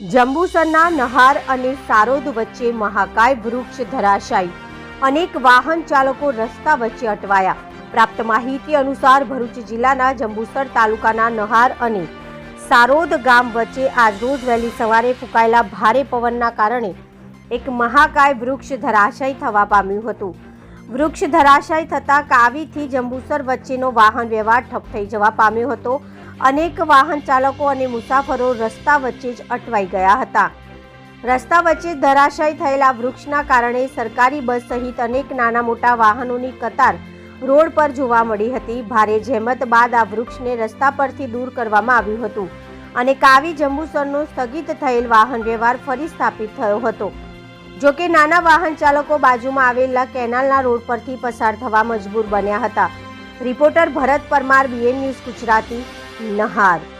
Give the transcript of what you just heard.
જંબુસરના નહાર અને સારોદ વચ્ચે મહાકાય વૃક્ષ ધરાશાયી. અનેક વાહન ચાલકો રસ્તા વચ્ચે અટવાયા. પ્રાપ્ત માહિતી અનુસાર ભરૂચ જિલ્લાના જંબુસર તાલુકાના નહાર અને સારોદ ગામ વચ્ચે આજરોજ વહેલી સવારે ફૂંકાયેલા ભારે પવનના કારણે એક મહાકાય વૃક્ષ ધરાશાયી થવા પામ્યું હતું. વૃક્ષ ધરાશાયી થતાં કાવીથી જંબુસર વચ્ચેનો વાહન વ્યવહાર ઠપ થઈ જવા પામ્યો હતો. અનેક વાહન ચાલકો અને મુસાફરો રસ્તા વચ્ચે જ અટવાઈ ગયા હતા. રસ્તા વચ્ચે ધરાશય થયેલા વૃક્ષના કારણે સરકારી બસ સહિત અનેક નાના મોટા વાહનોની કતાર રોડ પર જોવા મળી હતી. ભારે જહેમત બાદ આ વૃક્ષને રસ્તા પરથી દૂર કરવામાં આવ્યું હતું અને કાવી જંબુસરનો સ્થગિત થયેલ વાહન વ્યવહાર ફરી સ્થાપિત થયો હતો. જો કે નાના વાહન ચાલકો બાજુમાં આવેલા કેનાલના રોડ પરથી પસાર થવા મજબૂર બન્યા હતા. Reporter Bharat Parmar BN news Gujarati. નહાર.